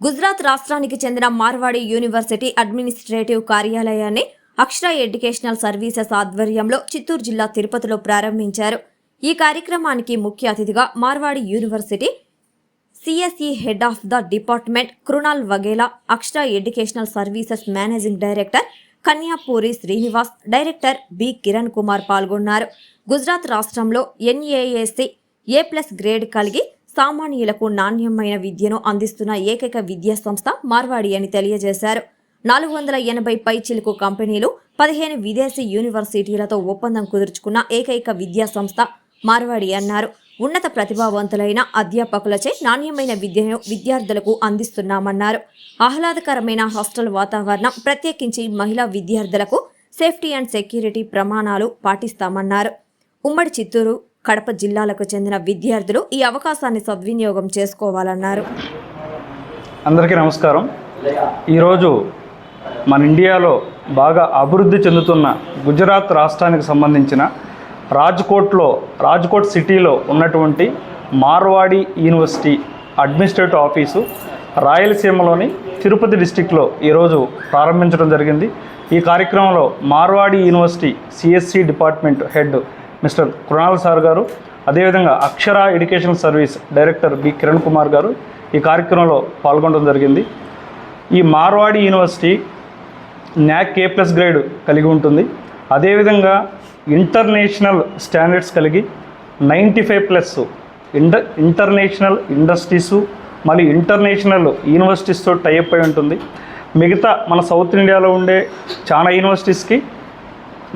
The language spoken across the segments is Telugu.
గుజరాత్ రాష్ట్రానికి చెందిన మార్వాడి యూనివర్సిటీ అడ్మినిస్ట్రేటివ్ కార్యాలయాన్ని అక్షర ఎడ్యుకేషనల్ సర్వీసెస్ ఆధ్వర్యంలో చిత్తూరు జిల్లా తిరుపతిలో ప్రారంభించారు. ఈ కార్యక్రమానికి ముఖ్య అతిథిగా Marwadi university CSE head of the department Krunal Vaghela Akshara educational services managing director Kanyapuri Srinivas director B. Kiran Kumar పాల్గొన్నారు. గుజరాత్ రాష్ట్రంలో ఎన్ఏఏసి ఏ ప్లస్ గ్రేడ్ కలిగి సామాన్యులకు నాణ్యమైన విద్యను అందిస్తున్న ఏకైక విద్యా సంస్థ మార్వాడి అని తెలియజేశారు. నాలుగు వందల ఎనభై పై చిలుకు కంపెనీలు పదిహేను విదేశీ యూనివర్సిటీలతో ఒప్పందం కుదుర్చుకున్న ఏకైక విద్యా సంస్థ మార్వాడి అన్నారు. ఉన్నత ప్రతిభావంతులైన అధ్యాపకులచే నాణ్యమైన విద్యను విద్యార్థులకు అందిస్తున్నామన్నారు. ఆహ్లాదకరమైన హాస్టల్ వాతావరణం ప్రత్యేకించి మహిళా విద్యార్థులకు సేఫ్టీ అండ్ సెక్యూరిటీ ప్రమాణాలు పాటిస్తామన్నారు. ఉమ్మడి చిత్తూరు కడప జిల్లాలకు చెందిన విద్యార్థులు ఈ అవకాశాన్ని సద్వినియోగం చేసుకోవాలన్నారు. అందరికీ నమస్కారం. ఈరోజు మన ఇండియాలో బాగా అభివృద్ధి చెందుతున్న గుజరాత్ రాష్ట్రానికి సంబంధించిన రాజ్కోట్లో రాజ్కోట్ సిటీలో ఉన్నటువంటి మార్వాడి యూనివర్సిటీ అడ్మినిస్ట్రేటివ్ ఆఫీసు రాయలసీమలోని తిరుపతి డిస్టిక్లో ఈరోజు ప్రారంభించడం జరిగింది. ఈ కార్యక్రమంలో Marwadi university CSC department head mister Krunal sir గారు అదేవిధంగా Akshara education service director B Kiran Kumar గారు ఈ కార్యక్రమంలో పాల్గొనడం జరిగింది. ఈ Marwadi university NAAC A plus grade కలిగి ఉంటుంది. అదేవిధంగా ఇంటర్నేషనల్ స్టాండర్డ్స్ కలిగి నైంటీ ఫైవ్ ప్లస్ ఇండ ఇంటర్నేషనల్ ఇండస్ట్రీసు మళ్ళీ ఇంటర్నేషనల్ యూనివర్సిటీస్తో టైప్ అయి ఉంటుంది. మిగతా మన సౌత్ ఇండియాలో ఉండే చాలా యూనివర్సిటీస్కి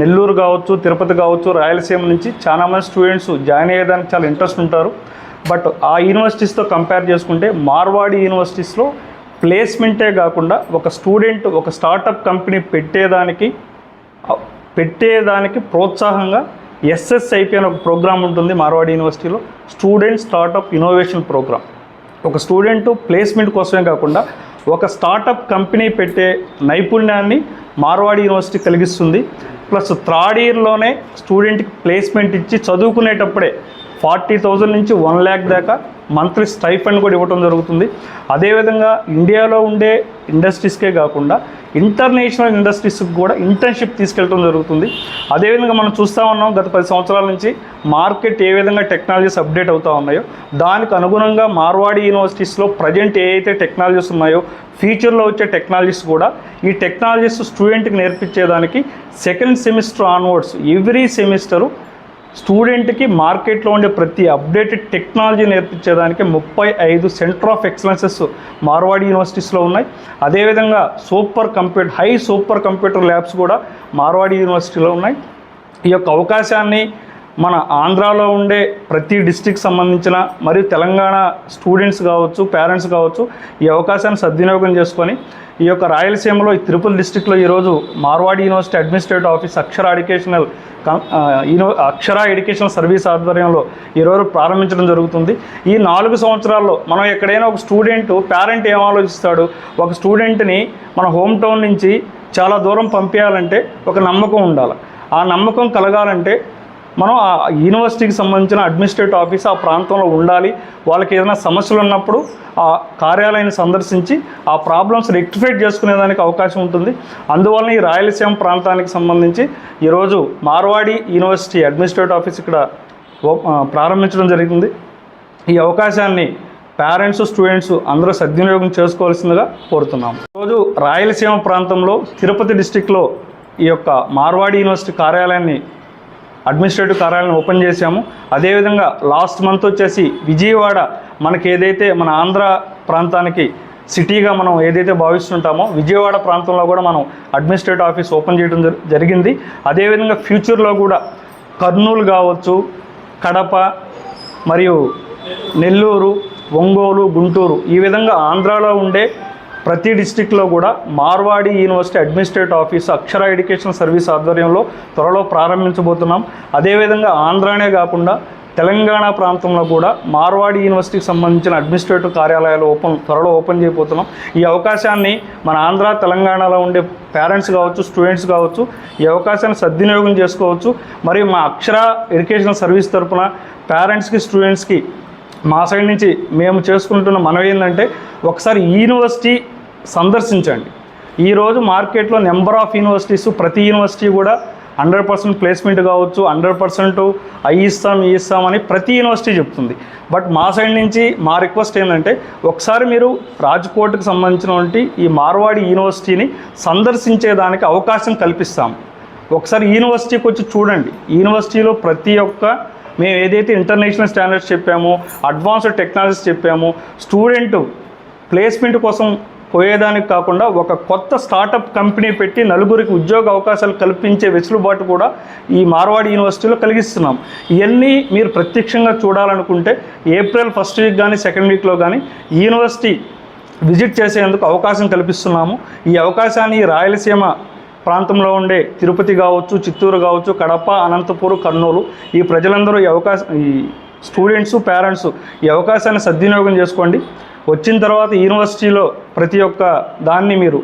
నెల్లూరు కావచ్చు తిరుపతి కావచ్చు రాయలసీమ నుంచి చాలా మంది స్టూడెంట్స్ జాయిన్ అయ్యేదానికి చాలా ఇంట్రెస్ట్ ఉంటారు. బట్ ఆ యూనివర్సిటీస్తో కంపేర్ చేసుకుంటే మార్వాడి యూనివర్సిటీస్లో ప్లేస్మెంటే కాకుండా ఒక స్టూడెంట్ ఒక స్టార్టప్ కంపెనీ పెట్టేదానికి పెట్టేదానికి ప్రోత్సాహంగా ఎస్ఎస్ఐపి అనే ఒక ప్రోగ్రామ్ ఉంటుంది మార్వాడి యూనివర్సిటీలో స్టూడెంట్ స్టార్టప్ ఇన్నోవేషన్ ప్రోగ్రామ్ ఒక స్టూడెంట్ ప్లేస్మెంట్ కోసమే కాకుండా ఒక స్టార్టప్ కంపెనీ పెట్టే నైపుణ్యాన్ని మార్వాడి యూనివర్సిటీ కలిగిస్తుంది. ప్లస్ థర్డ్ ఇయర్లోనే స్టూడెంట్కి ప్లేస్మెంట్ ఇచ్చి చదువుకునేటప్పుడే ఫార్టీ థౌజండ్ నుంచి వన్ ల్యాక్ దాకా మంత్లీ స్టైఫండ్ కూడా ఇవ్వడం జరుగుతుంది. అదేవిధంగా ఇండియాలో ఉండే ఇండస్ట్రీస్కే కాకుండా ఇంటర్నేషనల్ ఇండస్ట్రీస్కి కూడా ఇంటర్న్షిప్ తీసుకెళ్ళడం జరుగుతుంది. అదేవిధంగా మనం చూస్తూ ఉన్నాం గత పది సంవత్సరాల నుంచి మార్కెట్ ఏ విధంగా టెక్నాలజీస్ అప్డేట్ అవుతూ ఉన్నాయో దానికి అనుగుణంగా మార్వాడి యూనివర్సిటీస్లో ప్రజెంట్ ఏ అయితే టెక్నాలజీస్ ఉన్నాయో ఫ్యూచర్లో వచ్చే టెక్నాలజీస్ కూడా ఈ టెక్నాలజీస్ స్టూడెంట్కి నేర్పించేదానికి second semester onwards every semester స్టూడెంట్కి మార్కెట్లో ఉండే ప్రతి అప్డేటెడ్ టెక్నాలజీ నేర్పించేదానికి ముప్పై ఐదు సెంటర్ ఆఫ్ ఎక్సలెన్సెస్ మార్వాడి యూనివర్సిటీస్లో ఉన్నాయి. అదేవిధంగా super computer high super computer labs కూడా మార్వాడి యూనివర్సిటీలో ఉన్నాయి. ఈ యొక్క అవకాశాన్ని మన ఆంధ్రాలో ఉండే ప్రతి డిస్టిక్ సంబంధించిన మరియు తెలంగాణ స్టూడెంట్స్ కావచ్చు పేరెంట్స్ కావచ్చు ఈ అవకాశాన్ని సద్వినియోగం చేసుకొని ఈ యొక్క రాయలసీమలో ఈ తిరుపతి డిస్టిక్లో ఈరోజు Marwadi university administrative office Akshara educational యూనివ Akshara educational service ఆధ్వర్యంలో ఈరోజు ప్రారంభించడం జరుగుతుంది. ఈ నాలుగు సంవత్సరాల్లో మనం ఎక్కడైనా ఒక స్టూడెంట్ పేరెంట్ ఏం ఆలోచిస్తాడు? ఒక స్టూడెంట్ని మన హోమ్ టౌన్ నుంచి చాలా దూరం పంపించాలంటే ఒక నమ్మకం ఉండాలి. ఆ నమ్మకం కలగాలంటే మనం ఆ యూనివర్సిటీకి సంబంధించిన అడ్మినిస్ట్రేటివ్ ఆఫీస్ ఆ ప్రాంతంలో ఉండాలి. వాళ్ళకి ఏదైనా సమస్యలు ఉన్నప్పుడు ఆ కార్యాలయాన్ని సందర్శించి ఆ ప్రాబ్లమ్స్ రెక్టిఫై చేసుకునేదానికి అవకాశం ఉంటుంది. అందువలన ఈ రాయలసీమ ప్రాంతానికి సంబంధించి ఈరోజు మార్వాడి యూనివర్సిటీ అడ్మినిస్ట్రేటివ్ ఆఫీస్ ఇక్కడ ప్రారంభించడం జరిగింది. ఈ అవకాశాన్ని పేరెంట్స్ స్టూడెంట్స్ అందరూ సద్వినియోగం చేసుకోవాల్సిందిగా కోరుతున్నాం ఈరోజు రాయలసీమ ప్రాంతంలో తిరుపతి డిస్టిక్లో ఈ యొక్క మార్వాడి యూనివర్సిటీ కార్యాలయాన్ని అడ్మినిస్ట్రేటివ్ కార్యాలయం ఓపెన్ చేశాము. అదేవిధంగా లాస్ట్ మంత్ వచ్చేసి విజయవాడ మనకి ఏదైతే మన ఆంధ్ర ప్రాంతానికి సిటీగా మనం ఏదైతే భావిస్తుంటామో విజయవాడ ప్రాంతంలో కూడా మనం అడ్మినిస్ట్రేటివ్ ఆఫీస్ ఓపెన్ చేయడం జరిగింది. అదేవిధంగా ఫ్యూచర్లో కూడా కర్నూలు కావచ్చు కడప మరియు నెల్లూరు ఒంగోలు గుంటూరు ఈ విధంగా ఆంధ్రాలో ఉండే ప్రతి డిస్టిక్లో కూడా Marwadi university administrative office Akshara education service ఆధ్వర్యంలో త్వరలో ప్రారంభించబోతున్నాం. అదేవిధంగా ఆంధ్రానే కాకుండా తెలంగాణ ప్రాంతంలో కూడా మార్వాడి యూనివర్సిటీకి సంబంధించిన అడ్మినిస్ట్రేటివ్ కార్యాలయాలు ఓపెన్ త్వరలో ఓపెన్ చేయబోతున్నాం. ఈ అవకాశాన్ని మన ఆంధ్ర తెలంగాణలో ఉండే పేరెంట్స్ కావచ్చు స్టూడెంట్స్ కావచ్చు ఈ అవకాశాన్ని సద్వినియోగం చేసుకోవచ్చు. మరియు మా అక్షర ఎడ్యుకేషన్ సర్వీస్ తరఫున పేరెంట్స్కి స్టూడెంట్స్కి మా సైడ్ నుంచి మేము చేసుకుంటున్న మనవి ఏంటంటే ఒకసారి యూనివర్సిటీ సందర్శించండి. ఈరోజు మార్కెట్లో నెంబర్ ఆఫ్ యూనివర్సిటీస్ ప్రతి యూనివర్సిటీ కూడా హండ్రెడ్ పర్సెంట్ ప్లేస్మెంట్ కావచ్చు హండ్రెడ్ పర్సెంట్ అవి ఇస్తాం ఈ ఇస్తాం అని ప్రతి యూనివర్సిటీ చెప్తుంది. బట్ మా సైడ్ నుంచి మా రిక్వెస్ట్ ఏంటంటే ఒకసారి మీరు రాజ్కోట్కి సంబంధించినటువంటి ఈ మార్వాడి యూనివర్సిటీని సందర్శించేదానికి అవకాశం కల్పిస్తాం. ఒకసారి యూనివర్సిటీకి వచ్చి చూడండి. యూనివర్సిటీలో ప్రతి ఒక్క మేము ఏదైతే ఇంటర్నేషనల్ స్టాండర్డ్స్ చెప్పామో అడ్వాన్స్డ్ టెక్నాలజీస్ చెప్పామో స్టూడెంట్ ప్లేస్మెంట్ కోసం పోయేదానికి కాకుండా ఒక కొత్త స్టార్టప్ కంపెనీ పెట్టి నలుగురికి ఉద్యోగ అవకాశాలు కల్పించే వెసులుబాటు కూడా ఈ మార్వాడి యూనివర్సిటీలో కలిగిస్తున్నాం. ఇవన్నీ మీరు ప్రత్యక్షంగా చూడాలనుకుంటే ఏప్రిల్ ఫస్ట్ వీక్ కానీ సెకండ్ వీక్లో కానీ యూనివర్సిటీ విజిట్ చేసేందుకు అవకాశం కల్పిస్తున్నాము. ఈ అవకాశాన్ని రాయలసీమ ప్రాంతంలో ఉండే తిరుపతి కావచ్చు చిత్తూరు కావచ్చు కడప అనంతపూర్ కర్నూలు ఈ ప్రజలందరూ ఈ అవకాశం ఈ స్టూడెంట్స్ పేరెంట్స్ ఈ అవకాశాన్ని సద్వినియోగం చేసుకోండి. వచ్చిన తర్వాత యూనివర్సిటీలో ప్రతి ఒక్క దాన్ని మీరు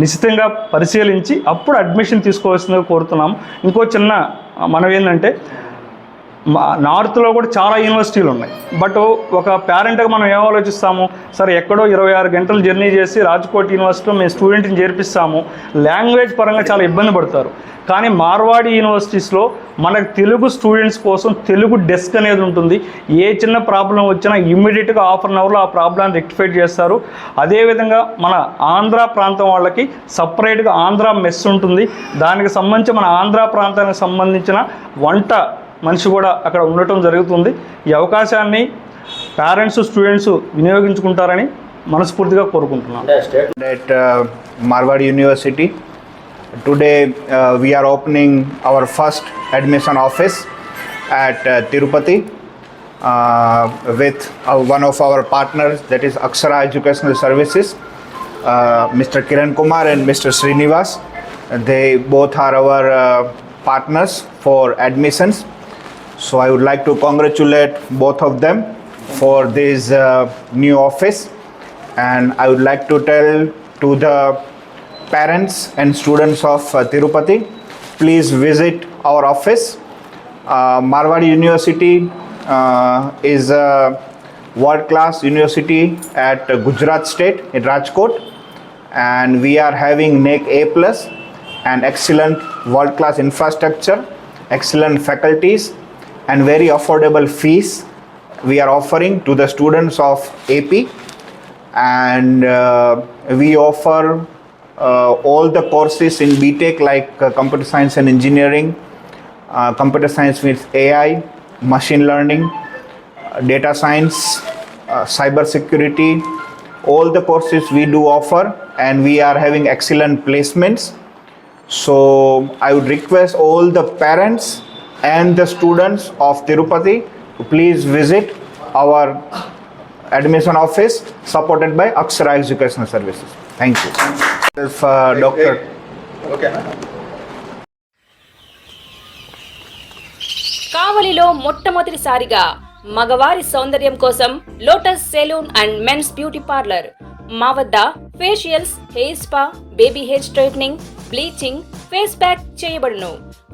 నిశ్చితంగా పరిశీలించి అప్పుడు అడ్మిషన్ తీసుకోవాల్సిందిగా కోరుతున్నాము. ఇంకో చిన్న మనం ఏంటంటే మా నార్త్లో కూడా చాలా యూనివర్సిటీలు ఉన్నాయి. బట్ ఒక పేరెంట్గా మనం ఏం ఆలోచిస్తాము? సరే ఎక్కడో ఇరవై ఆరు గంటలు జర్నీ చేసి రాజ్కోట్ యూనివర్సిటీలో మేము స్టూడెంట్ని చేర్పిస్తాము. లాంగ్వేజ్ పరంగా చాలా ఇబ్బంది పడతారు. కానీ మార్వాడి యూనివర్సిటీస్లో మనకు తెలుగు స్టూడెంట్స్ కోసం తెలుగు డెస్క్ అనేది ఉంటుంది. ఏ చిన్న ప్రాబ్లం వచ్చినా ఇమ్మీడియట్గా హాఫ్ అన్ అవర్లో ఆ ప్రాబ్లాన్ని రెక్టిఫై చేస్తారు. అదేవిధంగా మన ఆంధ్ర ప్రాంతం వాళ్ళకి సపరేట్గా ఆంధ్ర మెస్ ఉంటుంది. దానికి సంబంధించి మన ఆంధ్ర ప్రాంతానికి సంబంధించిన వంట మనిషి కూడా అక్కడ ఉండటం జరుగుతుంది. ఈ అవకాశాన్ని పేరెంట్స్ స్టూడెంట్స్ వినియోగించుకుంటారని మనస్ఫూర్తిగా కోరుకుంటున్నాను at Marwad university today we are opening our first admission office at Tirupati with one of our partners that is Akshara educational services mister Kiran Kumar and mister Srinivas they both are our partners for admissions So I would like to congratulate both of them for this uh, new office and I would like to tell to the parents and students of uh, Tirupati, please visit our office. Uh, Marwadi University uh, is a world-class university at Gujarat State in Rajkot, and we are having NEC A plus and excellent world-class infrastructure, excellent faculties, and very affordable fees we are offering to the students of AP and uh, we offer uh, all the courses in BTech like uh, computer science and engineering, uh, computer science with AI, machine learning, uh, data science, uh, cyber security. All the courses we do offer, and we are having excellent placements. So I would request all the parents and the students of Tirupati to please visit our admission office supported by Akshara Educational Services. Thank you. If, uh, Dr. కావలిలో మొట్టమొదటిసారిగా మగవారి సౌందర్యం కోసం Lotus salon and men's beauty parlour మా వద్ద facials hair spa baby hair straightening bleaching face pack చేయబడును